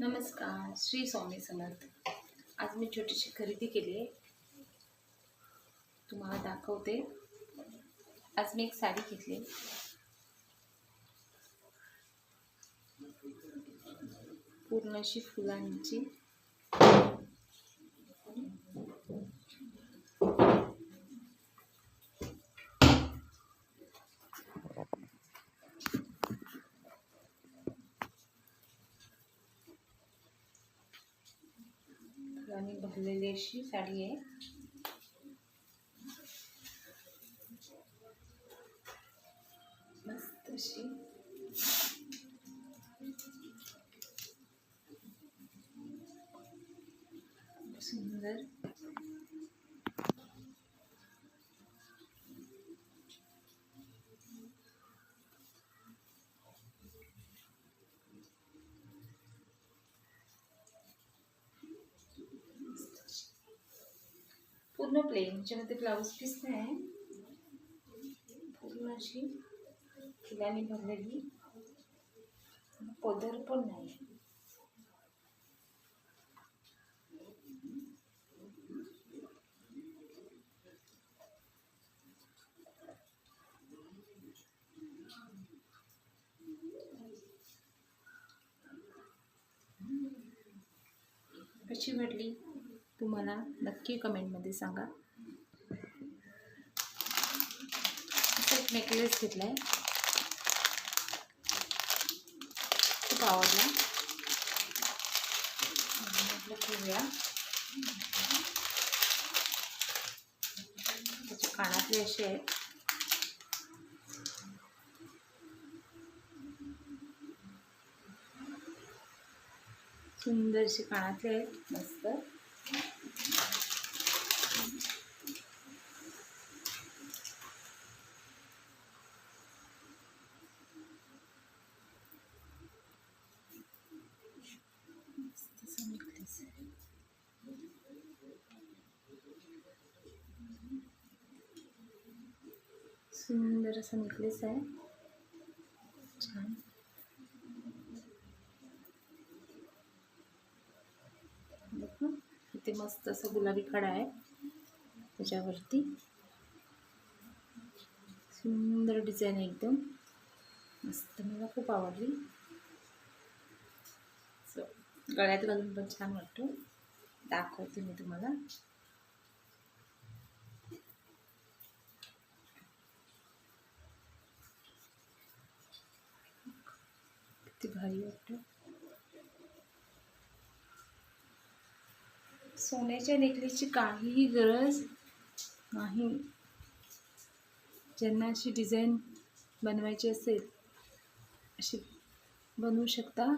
नमस्कार श्री स्वामी समर्थ. आज मी छोटीशी खरेदी केली आहे. तुम्हाला दाखवते. आज मी एक साडी घेतली पूर्ण अशी फुलांची. घातलेली अशी साडी आहे. मस्त अशी. सुंदर. प्लेन ह्याच्यामध्ये ब्लाऊज पीस नाही आहे. पूर्ण अशी फुलाने भरलेली. पदर पण नाही. कशी वाटली तुम्हाला नक्की कमेंटमध्ये सांगा. एक नेकलेस घेतला आहे खूप आवडला. आणि ठेवूया. त्याच्या कानातले असे आहेत. सुंदरशी कानातले आहेत. मस्त असं necklace आहे. सुंदर असा नेकलेस आहे. छान. बघा. इथे मस्त असं गुलाबी खडा आहे. त्याच्यावरती. सुंदर डिझाईन आहे एकदम. मस्त मला खूप आवडली. गळ्यात घालून पण छान वाटतो. दाखवते मी तुम्हाला किती भारी वाटतं. सोन्याच्या नेकलेसची काहीही गरज नाही. ज्यांना अशी डिझाईन बनवायची असेल अशी बनवू शकता.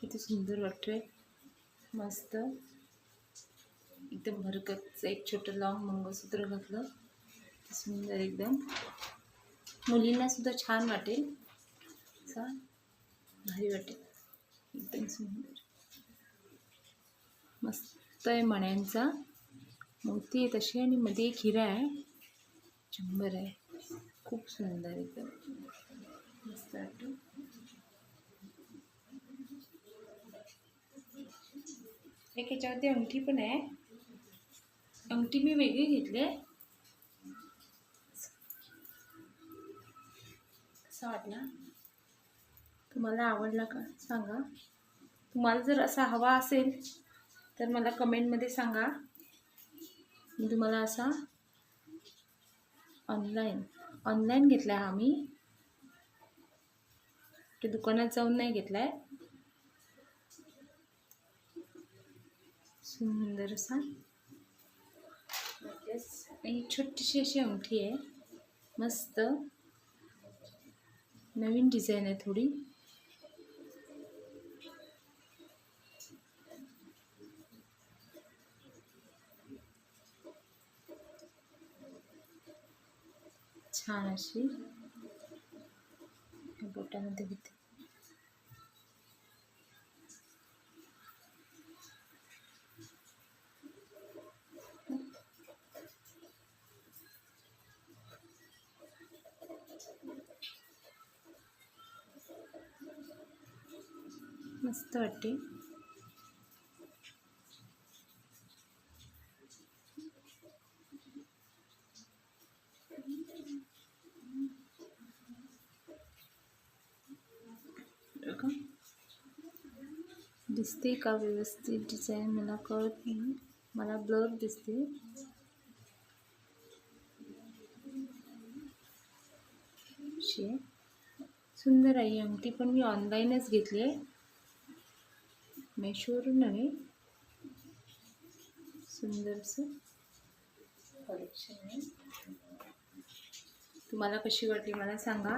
किती सुंदर वाटते मस्त. एकदम भरकतचं एक छोटं लॉंग मंगळसूत्र घातलं. सुंदर एकदम. मुलींना सुद्धा छान वाटेल. चा भारी वाटेल. एकदम सुंदर मस्त आहे मण्यांचा. मोती आहे तशी आणि मध्ये एक हिरा आहे. शंभर आहे. खूप सुंदर एकदम मस्त वाटतं. एक याच्यावरती अंगठी पण आहे. अंगठी मी वेगळी घेतली आहे. असं वाटलं. तुम्हाला आवडला का? सांगा. तुम्हाला जर असा हवा असेल तर मला कमेंटमध्ये सांगा. मी तुम्हाला असा ऑनलाईन ऑनलाईन घेतला आहे हा मी. ते दुकानात जाऊन नाही घेतला आहे सुंदर असा. आणि छोटीशी अशी अंगठी आहे. मस्त. नवीन डिझाईन आहे थोडी. छान अशी बोटामध्ये घेते मस्त वाटते दिसते का व्यवस्थित डिझाईन मला कळत नाही. मला ब्लर दिसते. सुंदर आहे अंगठी पण मी ऑनलाईनच घेतली आहे. मेशोवरून नव्हे. सुंदरसं कलेक्शन आहे. तुम्हाला कशी वाटली मला सांगा.